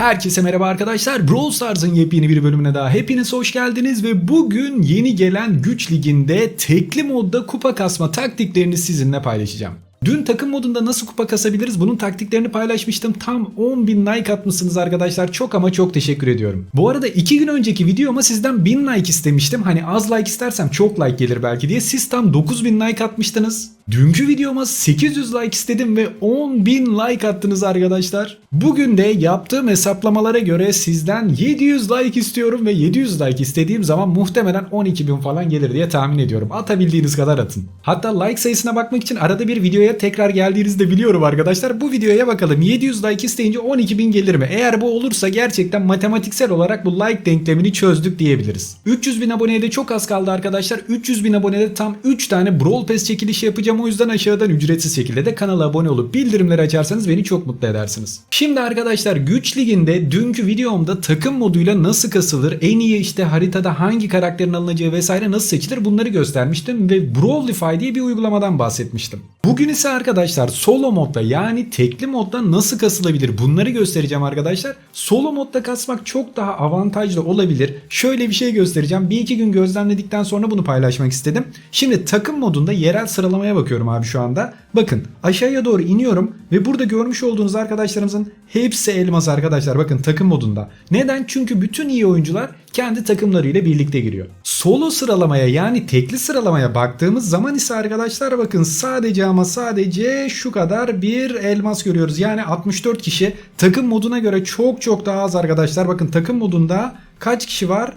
Herkese merhaba arkadaşlar. Brawl Stars'ın yepyeni bir bölümüne daha hepiniz hoş geldiniz ve bugün yeni gelen güç liginde tekli modda kupa kasma taktiklerini sizinle paylaşacağım. Dün takım modunda nasıl kupa kasabiliriz bunun taktiklerini paylaşmıştım. Tam 10.000 like atmışsınız arkadaşlar. Çok ama çok teşekkür ediyorum. Bu arada 2 gün önceki videoma sizden 1000 like istemiştim. Hani az like istersem çok like gelir belki diye. Siz tam 9000 like atmıştınız. Dünkü videoma 800 like istedim ve 10.000 like attınız arkadaşlar. Bugün de yaptığım hesaplamalara göre sizden 700 like istiyorum ve 700 like istediğim zaman muhtemelen 12.000 falan gelir diye tahmin ediyorum. Atabildiğiniz kadar atın. Hatta like sayısına bakmak için arada bir videoya tekrar geldiğinizde biliyorum arkadaşlar. Bu videoya bakalım 700 like isteyince 12.000 gelir mi? Eğer bu olursa gerçekten matematiksel olarak bu like denklemini çözdük diyebiliriz. 300 bin aboneye de çok az kaldı arkadaşlar. 300 bin abonede tam 3 tane Brawl Pass çekilişi yapacağım. O yüzden aşağıdan ücretsiz şekilde de kanala abone olup bildirimleri açarsanız beni çok mutlu edersiniz. Şimdi arkadaşlar Güç Ligi'nde dünkü videomda takım moduyla nasıl kasılır, en iyi işte haritada hangi karakterin alınacağı vesaire nasıl seçilir bunları göstermiştim ve Brawlify diye bir uygulamadan bahsetmiştim. Bugün ise arkadaşlar solo modda yani tekli modda nasıl kasılabilir bunları göstereceğim arkadaşlar. Solo modda kasmak çok daha avantajlı olabilir. Şöyle bir şey göstereceğim. Bir iki gün gözlemledikten sonra bunu paylaşmak istedim. Şimdi takım modunda yerel sıralamaya bakıyorum abi şu anda. Bakın aşağıya doğru iniyorum ve burada görmüş olduğunuz arkadaşlarımızın hepsi elmas arkadaşlar. Bakın takım modunda. Neden? Çünkü bütün iyi oyuncular kendi takımlarıyla birlikte giriyor. Solo sıralamaya yani tekli sıralamaya baktığımız zaman ise arkadaşlar bakın sadece ama sadece şu kadar bir elmas görüyoruz. Yani 64 kişi takım moduna göre çok çok daha az arkadaşlar. Bakın takım modunda kaç kişi var?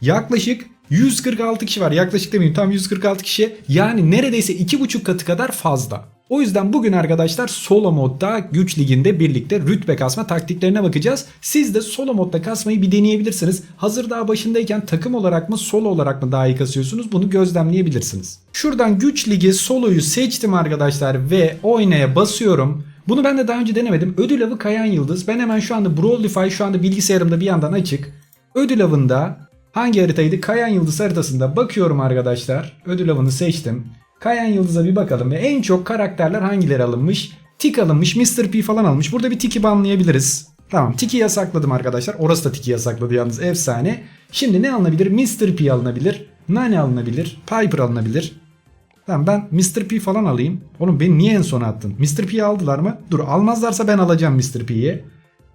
Yaklaşık 146 kişi var. Yaklaşık demeyeyim tam 146 kişi. Yani neredeyse 2,5 katı kadar fazla. O yüzden bugün arkadaşlar solo modda güç liginde birlikte rütbe kasma taktiklerine bakacağız. Siz de solo modda kasmayı bir deneyebilirsiniz. Hazır daha başındayken takım olarak mı solo olarak mı daha iyi kasıyorsunuz bunu gözlemleyebilirsiniz. Şuradan güç ligi soloyu seçtim arkadaşlar ve oynaya basıyorum. Bunu ben de daha önce denemedim. Ödül avı kayan yıldız. Ben hemen şu anda Brawlify şu anda bilgisayarımda bir yandan açık. Ödül avında hangi haritaydı? Kayan yıldız haritasında bakıyorum arkadaşlar. Ödül avını seçtim. Kayan Yıldız'a bir bakalım ve en çok karakterler hangileri alınmış? Tik alınmış, Mr. P falan almış. Burada bir Tik'i banlayabiliriz. Tamam Tik'i yasakladım arkadaşlar. Orası da Tik'i yasakladı yalnız efsane. Şimdi ne alınabilir? Mr. P alınabilir. Nane alınabilir. Piper alınabilir. Tamam ben Mr. P falan alayım. Oğlum beni niye en sona attın? Mr. P'yi aldılar mı? Dur almazlarsa ben alacağım Mr. P'yi.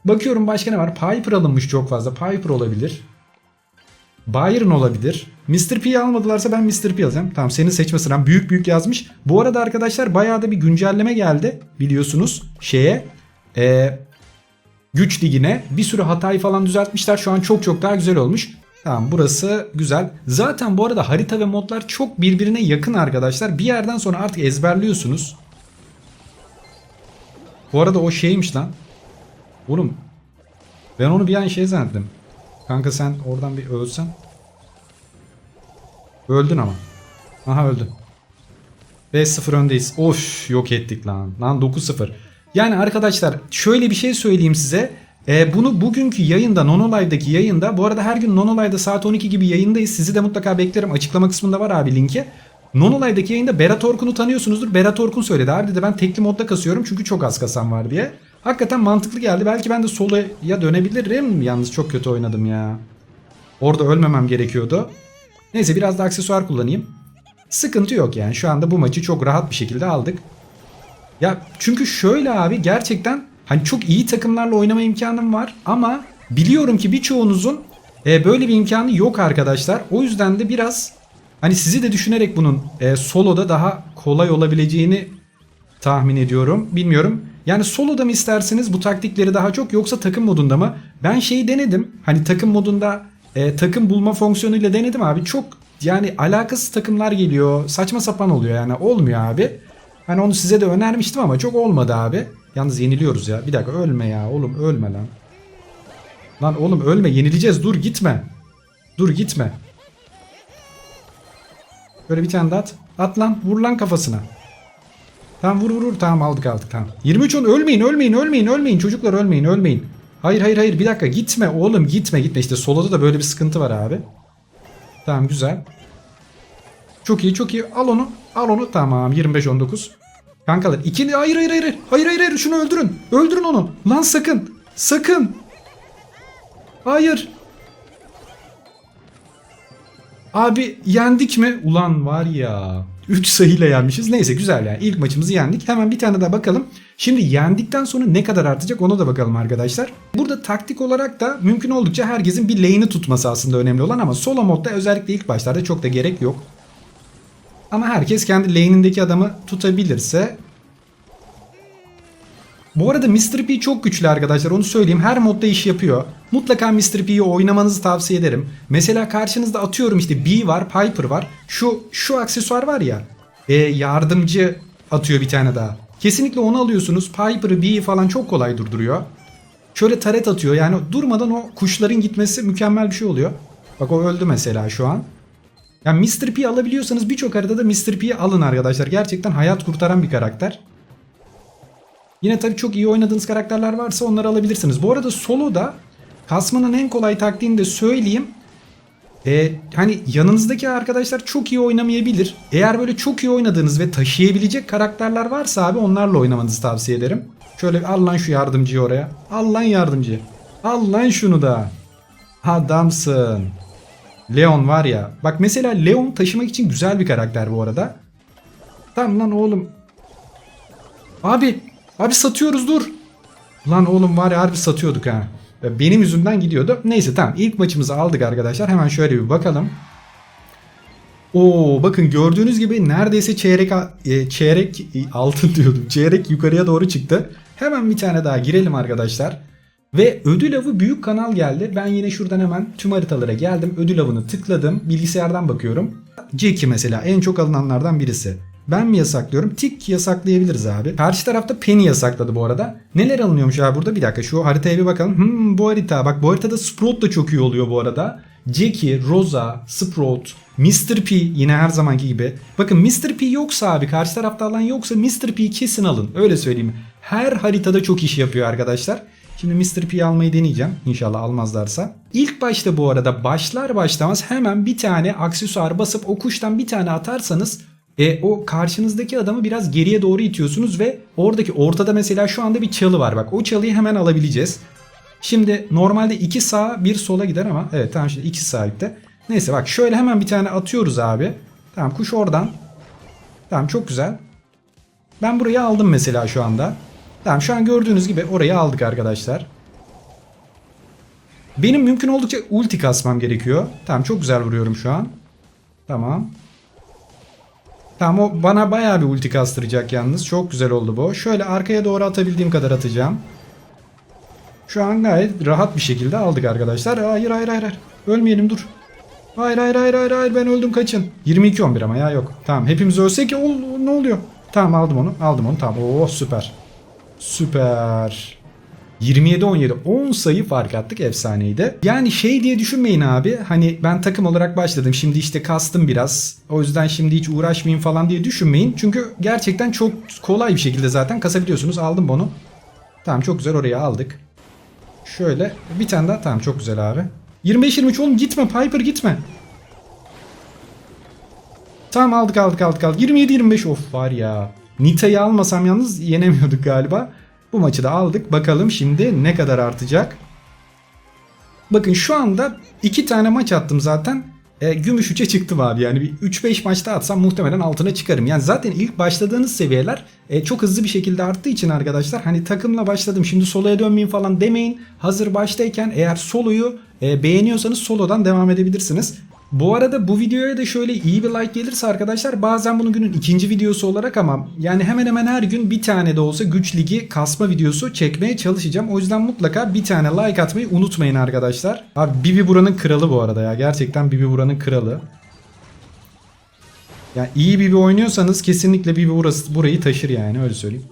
Bakıyorum başka ne var? Piper alınmış çok fazla. Piper olabilir. Byron olabilir. Mr. P'yi almadılarsa ben Mr. P alacağım. Tamam senin seçme sıran büyük büyük yazmış. Bu arada arkadaşlar bayağı da bir güncelleme geldi biliyorsunuz şeye. Ee, güç ligine bir sürü hatayı falan düzeltmişler. Şu an çok çok daha güzel olmuş. Tamam burası güzel. Zaten bu arada harita ve modlar çok birbirine yakın arkadaşlar. Bir yerden sonra artık ezberliyorsunuz. Bu arada o şeymiş lan. Oğlum ben onu bir an şey zannettim. Kanka sen oradan bir ölsen. Öldün ama. Aha öldün. 5-0 öndeyiz. Of yok ettik lan. Lan 9-0. Yani arkadaşlar şöyle bir şey söyleyeyim size. Ee, bunu bugünkü yayında Nonolive'daki yayında bu arada her gün Nonolive'da saat 12 gibi yayındayız. Sizi de mutlaka beklerim. Açıklama kısmında var abi linki. Nonolive'daki yayında Berat Orkun'u tanıyorsunuzdur. Berat Orkun söyledi abi dedi ben tekli modda kasıyorum çünkü çok az kasan var diye. Hakikaten mantıklı geldi. Belki ben de soloya dönebilirim. Yalnız çok kötü oynadım ya. Orada ölmemem gerekiyordu. Neyse biraz da aksesuar kullanayım. Sıkıntı yok yani. Şu anda bu maçı çok rahat bir şekilde aldık. Ya çünkü şöyle abi gerçekten hani çok iyi takımlarla oynama imkanım var ama biliyorum ki birçoğunuzun e, böyle bir imkanı yok arkadaşlar. O yüzden de biraz hani sizi de düşünerek bunun e, soloda daha kolay olabileceğini tahmin ediyorum. Bilmiyorum. Yani soloda mı isterseniz bu taktikleri daha çok yoksa takım modunda mı? Ben şeyi denedim. Hani takım modunda e, takım bulma fonksiyonuyla denedim abi. Çok yani alakasız takımlar geliyor. Saçma sapan oluyor yani. Olmuyor abi. Hani onu size de önermiştim ama çok olmadı abi. Yalnız yeniliyoruz ya. Bir dakika ölme ya. Oğlum ölme lan. Lan oğlum ölme. Yenileceğiz. Dur gitme. Dur gitme. Böyle bir tane de at. At lan. Vur lan kafasına. Tamam vur vur vur. Tamam aldık aldık tamam. 23 10 ölmeyin ölmeyin ölmeyin ölmeyin. Çocuklar ölmeyin ölmeyin. Hayır hayır hayır bir dakika gitme oğlum gitme gitme. İşte soloda da böyle bir sıkıntı var abi. Tamam güzel. Çok iyi çok iyi. Al onu. Al onu. Tamam 25-19. Kankalar ikili hayır hayır hayır. Hayır hayır hayır şunu öldürün. Öldürün onu. Lan sakın. Sakın. Hayır. Abi yendik mi? Ulan var ya. 3 sayıyla yenmişiz. Neyse güzel yani. İlk maçımızı yendik. Hemen bir tane daha bakalım. Şimdi yendikten sonra ne kadar artacak ona da bakalım arkadaşlar. Burada taktik olarak da mümkün oldukça herkesin bir lane'i tutması aslında önemli olan ama solo modda özellikle ilk başlarda çok da gerek yok. Ama herkes kendi lane'indeki adamı tutabilirse bu arada Mr. P çok güçlü arkadaşlar onu söyleyeyim. Her modda iş yapıyor. Mutlaka Mr. P'yi oynamanızı tavsiye ederim. Mesela karşınızda atıyorum işte B var, Piper var. Şu şu aksesuar var ya. E, yardımcı atıyor bir tane daha. Kesinlikle onu alıyorsunuz. Piper'ı, B'yi falan çok kolay durduruyor. Şöyle taret atıyor. Yani durmadan o kuşların gitmesi mükemmel bir şey oluyor. Bak o öldü mesela şu an. Yani Mr. P alabiliyorsanız birçok haritada Mr. P'yi alın arkadaşlar. Gerçekten hayat kurtaran bir karakter. Yine tabii çok iyi oynadığınız karakterler varsa onları alabilirsiniz. Bu arada soloda kasmanın en kolay taktiğini de söyleyeyim. Ee, hani yanınızdaki arkadaşlar çok iyi oynamayabilir. Eğer böyle çok iyi oynadığınız ve taşıyabilecek karakterler varsa abi onlarla oynamanızı tavsiye ederim. Şöyle al lan şu yardımcıyı oraya. Al lan yardımcı. Al lan şunu da. Adamsın. Leon var ya. Bak mesela Leon taşımak için güzel bir karakter bu arada. Tamam lan oğlum. Abi. Abi satıyoruz dur. Lan oğlum var ya harbi satıyorduk ha. Benim yüzümden gidiyordu. Neyse tamam ilk maçımızı aldık arkadaşlar. Hemen şöyle bir bakalım. Oo bakın gördüğünüz gibi neredeyse çeyrek e, çeyrek altın diyordum. Çeyrek yukarıya doğru çıktı. Hemen bir tane daha girelim arkadaşlar. Ve ödül avı büyük kanal geldi. Ben yine şuradan hemen tüm haritalara geldim. Ödül avını tıkladım. Bilgisayardan bakıyorum. Jackie mesela en çok alınanlardan birisi. Ben mi yasaklıyorum? Tik yasaklayabiliriz abi. Karşı tarafta Penny yasakladı bu arada. Neler alınıyormuş abi burada? Bir dakika şu haritaya bir bakalım. Hmm, bu harita. Bak bu haritada Sprout da çok iyi oluyor bu arada. Jackie, Rosa, Sprout, Mr. P yine her zamanki gibi. Bakın Mr. P yoksa abi karşı tarafta alan yoksa Mr. P kesin alın. Öyle söyleyeyim. Her haritada çok iş yapıyor arkadaşlar. Şimdi Mr. P'yi almayı deneyeceğim. İnşallah almazlarsa. İlk başta bu arada başlar başlamaz hemen bir tane aksesuar basıp o kuştan bir tane atarsanız e, o karşınızdaki adamı biraz geriye doğru itiyorsunuz ve oradaki ortada mesela şu anda bir çalı var. Bak o çalıyı hemen alabileceğiz. Şimdi normalde iki sağa bir sola gider ama evet tamam şimdi iki sağa. Neyse bak şöyle hemen bir tane atıyoruz abi. Tamam kuş oradan. Tamam çok güzel. Ben burayı aldım mesela şu anda. Tamam şu an gördüğünüz gibi orayı aldık arkadaşlar. Benim mümkün oldukça ulti kasmam gerekiyor. Tamam çok güzel vuruyorum şu an. Tamam. Tamam o bana bayağı bir ulti kastıracak yalnız. Çok güzel oldu bu. Şöyle arkaya doğru atabildiğim kadar atacağım. Şu an gayet rahat bir şekilde aldık arkadaşlar. Hayır hayır hayır. hayır. Ölmeyelim dur. Hayır hayır hayır hayır hayır ben öldüm kaçın. 22-11 ama ya yok. Tamam hepimiz ölsek ol, ne oluyor? Tamam aldım onu aldım onu tamam. Oo süper. Süper. 27-17 10 sayı fark attık efsaneydi. Yani şey diye düşünmeyin abi hani ben takım olarak başladım şimdi işte kastım biraz o yüzden şimdi hiç uğraşmayayım falan diye düşünmeyin. Çünkü gerçekten çok kolay bir şekilde zaten kasabiliyorsunuz aldım bunu. Tamam çok güzel oraya aldık. Şöyle bir tane daha tamam çok güzel abi. 25-23 oğlum gitme Piper gitme. Tamam aldık aldık aldık aldık. 27-25 of var ya. Nita'yı almasam yalnız yenemiyorduk galiba. Bu maçı da aldık. Bakalım şimdi ne kadar artacak. Bakın şu anda iki tane maç attım zaten. E, gümüş 3'e çıktım abi. Yani bir 3-5 maçta atsam muhtemelen altına çıkarım. Yani zaten ilk başladığınız seviyeler e, çok hızlı bir şekilde arttığı için arkadaşlar hani takımla başladım şimdi soloya dönmeyin falan demeyin. Hazır baştayken eğer soloyu e, beğeniyorsanız solodan devam edebilirsiniz. Bu arada bu videoya da şöyle iyi bir like gelirse arkadaşlar bazen bunu günün ikinci videosu olarak ama yani hemen hemen her gün bir tane de olsa güç ligi kasma videosu çekmeye çalışacağım. O yüzden mutlaka bir tane like atmayı unutmayın arkadaşlar. Abi Bibi buranın kralı bu arada ya. Gerçekten Bibi buranın kralı. Yani iyi Bibi oynuyorsanız kesinlikle Bibi burası, burayı taşır yani öyle söyleyeyim.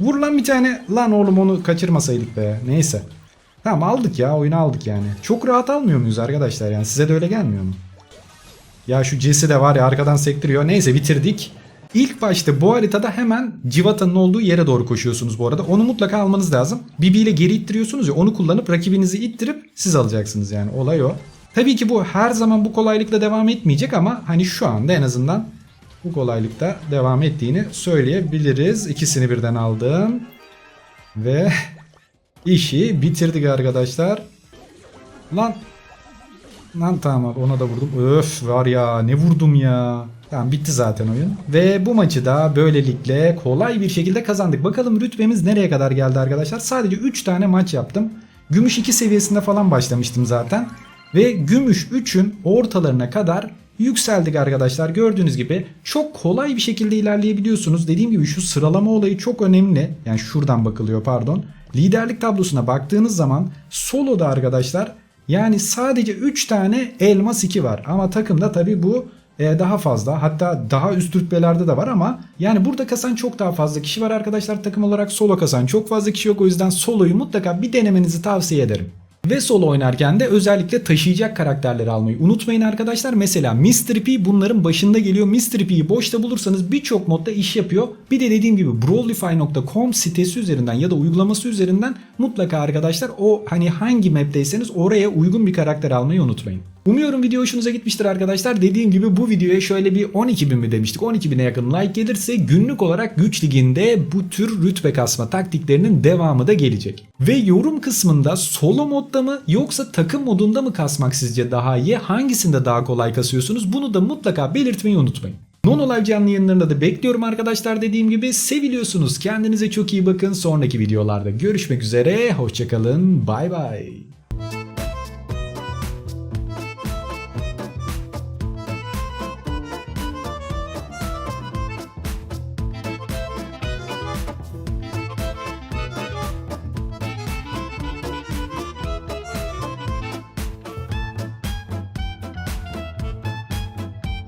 Vur lan bir tane. Lan oğlum onu kaçırmasaydık be. Neyse. Tamam aldık ya oyunu aldık yani. Çok rahat almıyor muyuz arkadaşlar yani size de öyle gelmiyor mu? Ya şu Jesse de var ya arkadan sektiriyor. Neyse bitirdik. İlk başta bu haritada hemen Civata'nın olduğu yere doğru koşuyorsunuz bu arada. Onu mutlaka almanız lazım. Bibi ile geri ittiriyorsunuz ya onu kullanıp rakibinizi ittirip siz alacaksınız yani olay o. Tabii ki bu her zaman bu kolaylıkla devam etmeyecek ama hani şu anda en azından bu kolaylıkta devam ettiğini söyleyebiliriz. İkisini birden aldım. Ve İşi bitirdik arkadaşlar. Lan. Lan tamam abi ona da vurdum. Öf var ya ne vurdum ya. Tamam bitti zaten oyun. Ve bu maçı da böylelikle kolay bir şekilde kazandık. Bakalım rütbemiz nereye kadar geldi arkadaşlar. Sadece 3 tane maç yaptım. Gümüş 2 seviyesinde falan başlamıştım zaten. Ve gümüş 3'ün ortalarına kadar yükseldik arkadaşlar. Gördüğünüz gibi çok kolay bir şekilde ilerleyebiliyorsunuz. Dediğim gibi şu sıralama olayı çok önemli. Yani şuradan bakılıyor pardon. Liderlik tablosuna baktığınız zaman soloda arkadaşlar yani sadece 3 tane elmas 2 var. Ama takımda tabi bu e, daha fazla. Hatta daha üst rütbelerde de var ama yani burada kasan çok daha fazla kişi var arkadaşlar. Takım olarak solo kasan çok fazla kişi yok. O yüzden soloyu mutlaka bir denemenizi tavsiye ederim. Ve solo oynarken de özellikle taşıyacak karakterleri almayı unutmayın arkadaşlar. Mesela Mr. P bunların başında geliyor. Mr. P'yi boşta bulursanız birçok modda iş yapıyor. Bir de dediğim gibi brawlify.com sitesi üzerinden ya da uygulaması üzerinden mutlaka arkadaşlar o hani hangi map'teyseniz oraya uygun bir karakter almayı unutmayın. Umuyorum video hoşunuza gitmiştir arkadaşlar. Dediğim gibi bu videoya şöyle bir 12 bin mi demiştik? 12 bine yakın like gelirse günlük olarak güç liginde bu tür rütbe kasma taktiklerinin devamı da gelecek. Ve yorum kısmında solo modda mı yoksa takım modunda mı kasmak sizce daha iyi? Hangisinde daha kolay kasıyorsunuz? Bunu da mutlaka belirtmeyi unutmayın. Non Live canlı yayınlarında da bekliyorum arkadaşlar dediğim gibi seviliyorsunuz. Kendinize çok iyi bakın. Sonraki videolarda görüşmek üzere. Hoşçakalın. Bay bay.